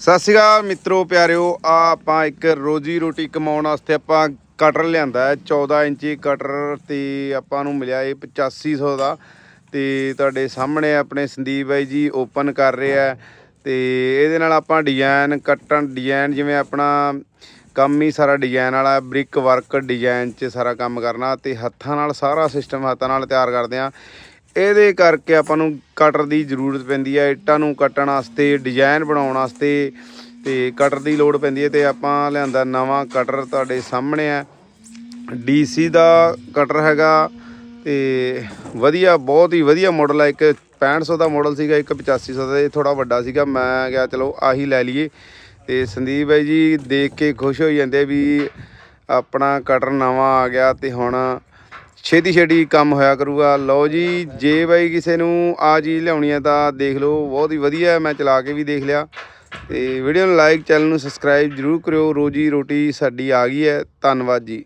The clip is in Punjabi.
ਸਤਿ ਸ਼੍ਰੀ ਅਕਾਲ ਮਿੱਤਰੋ, ਪਿਆਰਿਓ ਆ ਆਪਾਂ ਇੱਕ ਰੋਜੀ ਰੋਟੀ ਕਮਾਉਣ ਵਾਸਤੇ ਆਪਾਂ ਕਟਰ ਲਿਆਂਦਾ ਹੈ 14 ਇੰਚੀ ਕਟਰ ਤੇ ਆਪਾਂ ਨੂੰ ਮਿਲਿਆ ਇਹ 8500 ਦਾ ਤੇ ਤੁਹਾਡੇ ਸਾਹਮਣੇ ਆਪਣੇ ਸੰਦੀਪ ਬਾਈ ਜੀ ਓਪਨ ਕਰ ਰਹੇ ਹੈ ਤੇ ਇਹਦੇ ਨਾਲ ਆਪਾਂ ਡਿਜ਼ਾਈਨ ਕੱਟਣ, ਡਿਜ਼ਾਈਨ ਜਿਵੇਂ ਆਪਣਾ ਕੰਮ ਹੀ ਸਾਰਾ ਡਿਜ਼ਾਈਨ ਵਾਲਾ ਬ੍ਰਿਕ ਵਰਕ ਡਿਜ਼ਾਈਨ 'ਚ ਸਾਰਾ ਕੰਮ ਕਰਨਾ ਤੇ ਹੱਥਾਂ ਨਾਲ ਸਾਰਾ ਸਿਸਟਮ ਹੱਥਾਂ ਨਾਲ ਤਿਆਰ ਕਰਦੇ ਆ ਇਹਦੇ ਕਰਕੇ ਆਪਾਂ ਨੂੰ ਕਟਰ ਦੀ ਜ਼ਰੂਰਤ ਪੈਂਦੀ ਹੈ ਇੱਟਾਂ ਨੂੰ ਕੱਟਣ ਵਾਸਤੇ ਡਿਜ਼ਾਈਨ ਬਣਾਉਣ ਵਾਸਤੇ ਤੇ ਕਟਰ ਦੀ ਲੋੜ ਪੈਂਦੀ ਹੈ ਤੇ ਆਪਾਂ ਲਿਆਂਦਾ ਨਵਾਂ ਕਟਰ ਤੁਹਾਡੇ ਸਾਹਮਣੇ ਹੈ ਡੀਸੀ ਦਾ ਕਟਰ ਹੈਗਾ ਤੇ ਵਧੀਆ, ਬਹੁਤ ਹੀ ਵਧੀਆ ਮਾਡਲ ਹੈ ਇੱਕ 6500 ਦਾ ਮਾਡਲ ਸੀਗਾ, ਇੱਕ 8500 ਦਾ, ਇਹ ਥੋੜਾ ਵੱਡਾ ਸੀਗਾ। ਮੈਂ ਕਿਹਾ ਚਲੋ ਆਹੀ ਲੈ ਲਈਏ ਤੇ ਸੰਦੀਪ ਬਾਈ ਜੀ ਦੇਖ ਕੇ ਖੁਸ਼ ਹੋ ਜਾਂਦੇ ਵੀ ਆਪਣਾ ਕਟਰ ਨਵਾਂ ਆ ਗਿਆ ਤੇ ਹੁਣ ਛੇਤੀ ਛੇਤੀ ਕੰਮ ਹੋਇਆ ਕਰੂਗਾ। ਲਓ ਜੀ, ਜੇ ਬਾਈ ਕਿਸੇ ਨੂੰ ਆ ਚੀਜ਼ ਲਿਆਉਣੀ ਹੈ ਤਾਂ ਦੇਖ ਲਓ, ਬਹੁਤ ਹੀ ਵਧੀਆ ਮੈਂ ਚਲਾ ਕੇ ਵੀ ਦੇਖ ਲਿਆ। ਤੇ ਵੀਡੀਓ ਨੂੰ ਲਾਈਕ ਚੈਨਲ ਨੂੰ ਸਬਸਕ੍ਰਾਈਬ ਜਰੂਰ ਕਰਿਓ। ਰੋਜੀ ਰੋਟੀ ਸਾਡੀ ਆ ਗਈ ਹੈ। ਧੰਨਵਾਦ ਜੀ।